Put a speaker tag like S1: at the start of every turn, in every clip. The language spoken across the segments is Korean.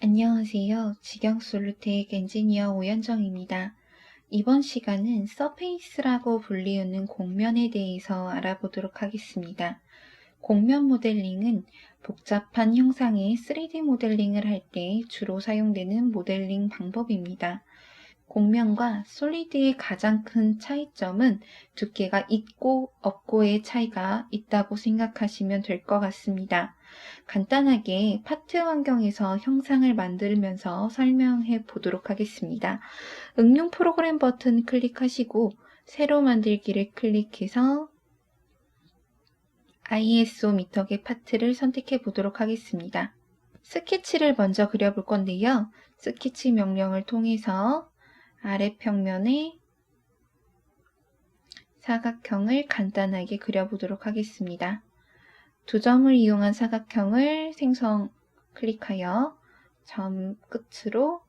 S1: 안녕하세요. 직영솔루텍 엔지니어 오현정입니다. 이번 시간은 서페이스라고 불리우는 곡면에 대해서 알아보도록 하겠습니다. 곡면 모델링은 복잡한 형상의 3D 모델링을 할 때 주로 사용되는 모델링 방법입니다. 곡면과 솔리드의 가장 큰 차이점은 두께가 있고 없고의 차이가 있다고 생각하시면 될 것 같습니다. 간단하게 파트 환경에서 형상을 만들면서 설명해 보도록 하겠습니다. 응용 프로그램 버튼 클릭하시고 새로 만들기를 클릭해서 ISO 미터계 파트를 선택해 보도록 하겠습니다. 스케치를 먼저 그려볼 건데요. 스케치 명령을 통해서 아래 평면에 사각형을 간단하게 그려보도록 하겠습니다. 두 점을 이용한 사각형을 생성 클릭하여 점 끝으로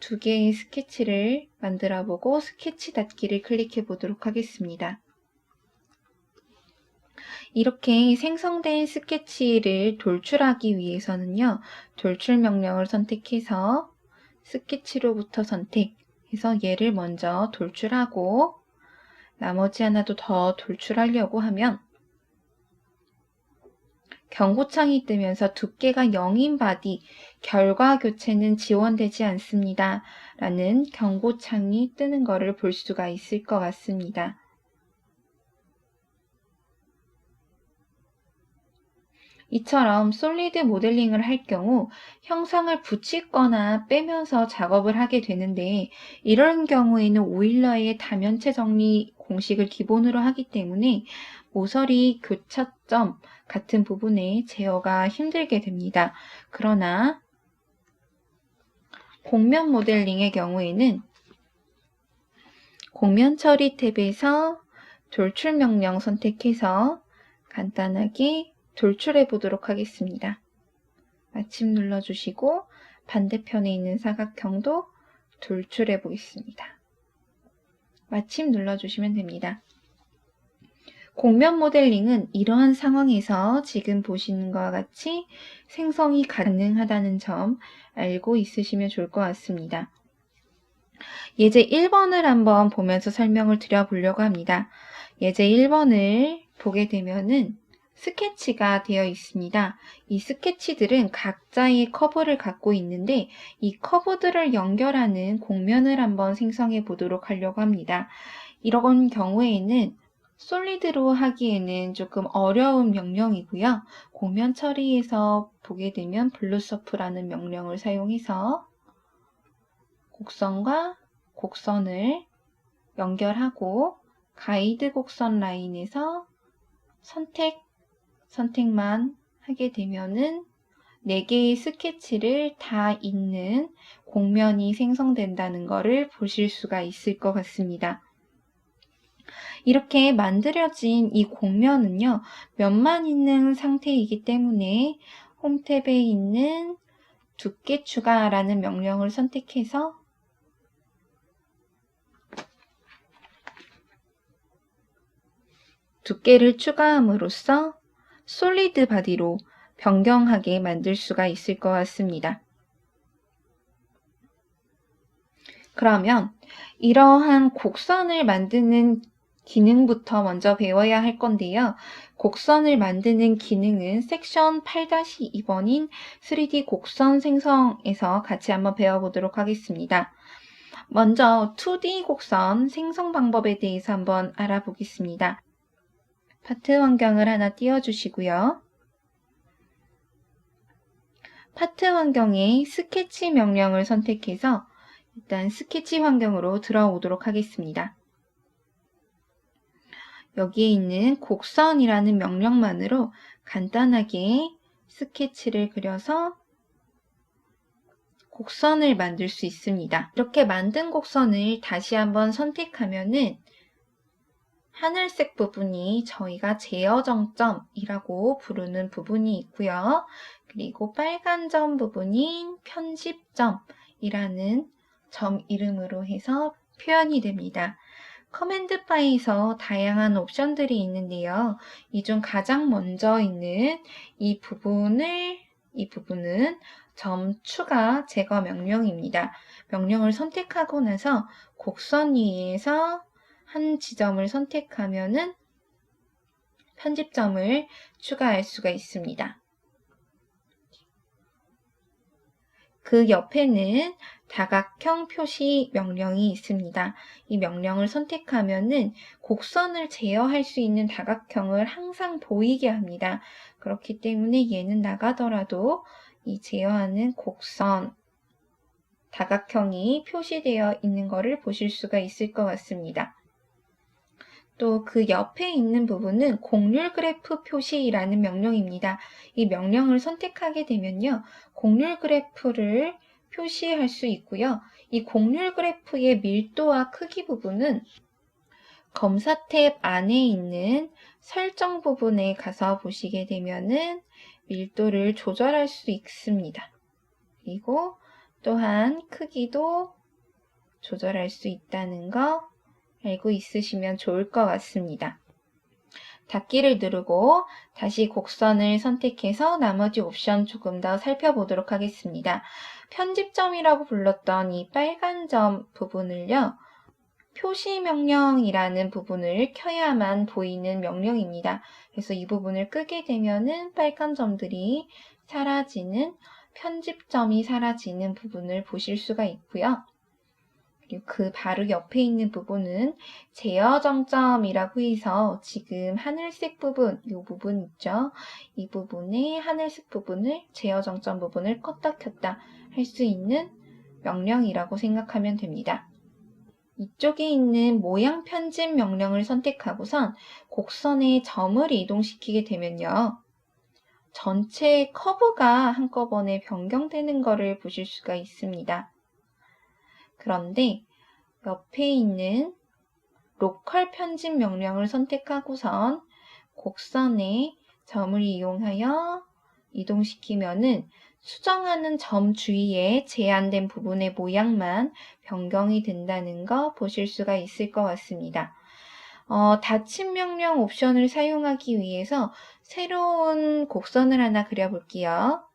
S1: 두 개의 스케치를 만들어 보고 스케치 닫기를 클릭해 보도록 하겠습니다. 이렇게 생성된 스케치를 돌출하기 위해서는요, 돌출 명령을 선택해서 스케치로부터 선택해서 얘를 먼저 돌출하고 나머지 하나도 더 돌출하려고 하면 경고창이 뜨면서 두께가 0인 바디 결과 교체는 지원되지 않습니다. 라는 경고창이 뜨는 것을 볼 수가 있을 것 같습니다. 이처럼 솔리드 모델링을 할 경우 형상을 붙이거나 빼면서 작업을 하게 되는데 이런 경우에는 오일러의 다면체 정리 공식을 기본으로 하기 때문에 모서리 교차점 같은 부분에 제어가 힘들게 됩니다. 그러나 곡면 모델링의 경우에는 곡면 처리 탭에서 돌출 명령 선택해서 간단하게 돌출해 보도록 하겠습니다. 마침 눌러주시고 반대편에 있는 사각형도 돌출해 보겠습니다. 마침 눌러주시면 됩니다. 곡면 모델링은 이러한 상황에서 지금 보시는 것과 같이 생성이 가능하다는 점 알고 있으시면 좋을 것 같습니다. 예제 1번을 한번 보면서 설명을 드려보려고 합니다. 예제 1번을 보게 되면은 스케치가 되어 있습니다. 이 스케치들은 각자의 커브를 갖고 있는데 이 커브들을 연결하는 곡면을 한번 생성해 보도록 하려고 합니다. 이런 경우에는 솔리드로 하기에는 조금 어려운 명령이고요. 곡면 처리에서 보게 되면 블루서프라는 명령을 사용해서 곡선과 곡선을 연결하고 가이드 곡선 라인에서 선택 선택만 하게 되면은 4개의 스케치를 다 있는 곡면이 생성된다는 것을 보실 수가 있을 것 같습니다. 이렇게 만들어진 이 곡면은요, 면만 있는 상태이기 때문에 홈 탭에 있는 두께 추가라는 명령을 선택해서 두께를 추가함으로써 솔리드 바디로 변경하게 만들 수가 있을 것 같습니다. 그러면 이러한 곡선을 만드는 기능부터 먼저 배워야 할 건데요. 곡선을 만드는 기능은 섹션 8-2번인 3D 곡선 생성에서 같이 한번 배워보도록 하겠습니다. 먼저 2D 곡선 생성 방법에 대해서 한번 알아보겠습니다. 파트 환경을 하나 띄워주시고요. 파트 환경에 스케치 명령을 선택해서 일단 스케치 환경으로 들어오도록 하겠습니다. 여기에 있는 곡선이라는 명령만으로 간단하게 스케치를 그려서 곡선을 만들 수 있습니다. 이렇게 만든 곡선을 다시 한번 선택하면은 하늘색 부분이 저희가 제어 정점이라고 부르는 부분이 있고요. 그리고 빨간 점 부분인 편집점이라는 점 이름으로 해서 표현이 됩니다. 커맨드 바에서 다양한 옵션들이 있는데요. 이 중 가장 먼저 있는 이 부분을 이 부분은 점 추가 제거 명령입니다. 명령을 선택하고 나서 곡선 위에서 한 지점을 선택하면은 편집점을 추가할 수가 있습니다. 그 옆에는 다각형 표시 명령이 있습니다. 이 명령을 선택하면은 곡선을 제어할 수 있는 다각형을 항상 보이게 합니다. 그렇기 때문에 얘는 나가더라도 이 제어하는 곡선 다각형이 표시되어 있는 것을 보실 수가 있을 것 같습니다. 또 그 옆에 있는 부분은 공률 그래프 표시라는 명령입니다. 이 명령을 선택하게 되면요. 공률 그래프를 표시할 수 있고요. 이 공률 그래프의 밀도와 크기 부분은 검사 탭 안에 있는 설정 부분에 가서 보시게 되면은 밀도를 조절할 수 있습니다. 그리고 또한 크기도 조절할 수 있다는 거 알고 있으시면 좋을 것 같습니다. 닫기를 누르고 다시 곡선을 선택해서 나머지 옵션 조금 더 살펴보도록 하겠습니다. 편집점이라고 불렀던 이 빨간 점 부분을요. 표시 명령이라는 부분을 켜야만 보이는 명령입니다. 그래서 이 부분을 끄게 되면은 빨간 점들이 사라지는 편집점이 사라지는 부분을 보실 수가 있고요. 그리고 그 바로 옆에 있는 부분은 제어 정점이라고 해서 지금 하늘색 부분, 이 부분 있죠? 이 부분의 하늘색 부분을 제어 정점 부분을 껐다 켰다 할 수 있는 명령이라고 생각하면 됩니다. 이쪽에 있는 모양 편집 명령을 선택하고선 곡선의 점을 이동시키게 되면요. 전체 커브가 한꺼번에 변경되는 것을 보실 수가 있습니다. 그런데 옆에 있는 로컬 편집 명령을 선택하고선 곡선의 점을 이용하여 이동시키면은 수정하는 점 주위에 제한된 부분의 모양만 변경이 된다는 거 보실 수가 있을 것 같습니다. 어, 닫힌 명령 옵션을 사용하기 위해서 새로운 곡선을 하나 그려볼게요.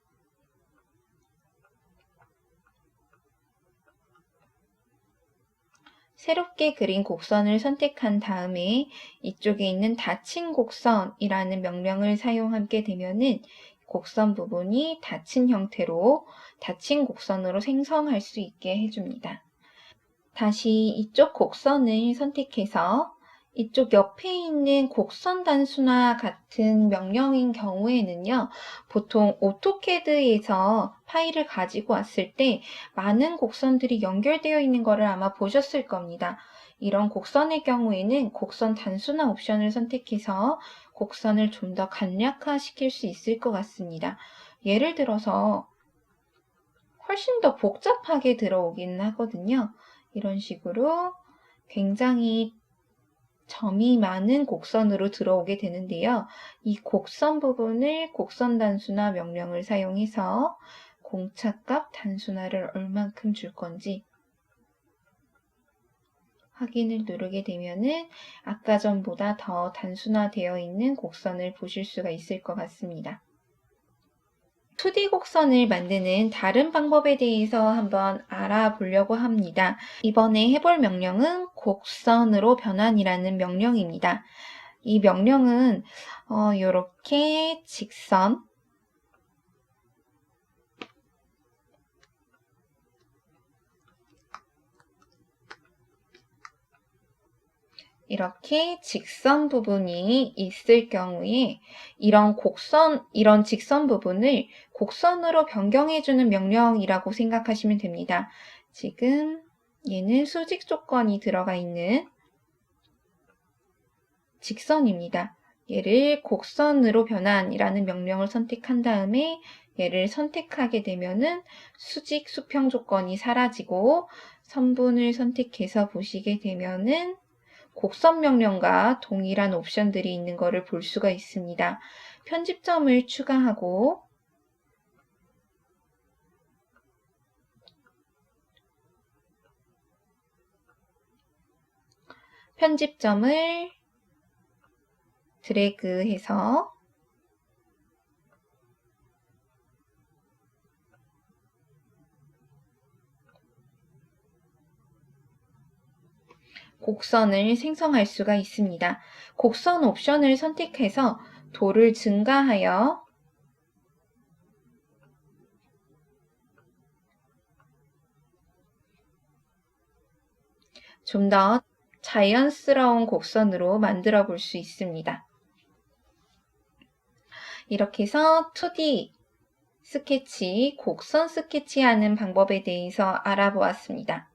S1: 새롭게 그린 곡선을 선택한 다음에 이쪽에 있는 닫힌 곡선이라는 명령을 사용하게 되면은 곡선 부분이 닫힌 형태로 닫힌 곡선으로 생성할 수 있게 해줍니다. 다시 이쪽 곡선을 선택해서 이쪽 옆에 있는 곡선 단수나 같은 명령인 경우에는요, 보통 오토캐드에서 파일을 가지고 왔을 때 많은 곡선들이 연결되어 있는 것을 아마 보셨을 겁니다. 이런 곡선의 경우에는 곡선 단순화 옵션을 선택해서 곡선을 좀 더 간략화 시킬 수 있을 것 같습니다. 예를 들어서 훨씬 더 복잡하게 들어오긴 하거든요. 이런 식으로 굉장히 점이 많은 곡선으로 들어오게 되는데요. 이 곡선 부분을 곡선 단수나 명령을 사용해서 공차값 단순화를 얼만큼 줄 건지 확인을 누르게 되면은 아까 전보다 더 단순화되어 있는 곡선을 보실 수가 있을 것 같습니다. 2D 곡선을 만드는 다른 방법에 대해서 한번 알아보려고 합니다. 이번에 해볼 명령은 곡선으로 변환이라는 명령입니다. 이 명령은 어, 이렇게 직선 이렇게 직선 부분이 있을 경우에 이런 곡선, 이런 직선 부분을 곡선으로 변경해주는 명령이라고 생각하시면 됩니다. 지금 얘는 수직 조건이 들어가 있는 직선입니다. 얘를 곡선으로 변환이라는 명령을 선택한 다음에 얘를 선택하게 되면은 수직 수평 조건이 사라지고 선분을 선택해서 보시게 되면은 곡선 명령과 동일한 옵션들이 있는 것을 볼 수가 있습니다. 편집점을 추가하고 편집점을 드래그해서 곡선을 생성할 수가 있습니다. 곡선 옵션을 선택해서 도를 증가하여 좀 더 자연스러운 곡선으로 만들어 볼 수 있습니다. 이렇게 해서 2D 스케치, 곡선 스케치하는 방법에 대해서 알아보았습니다.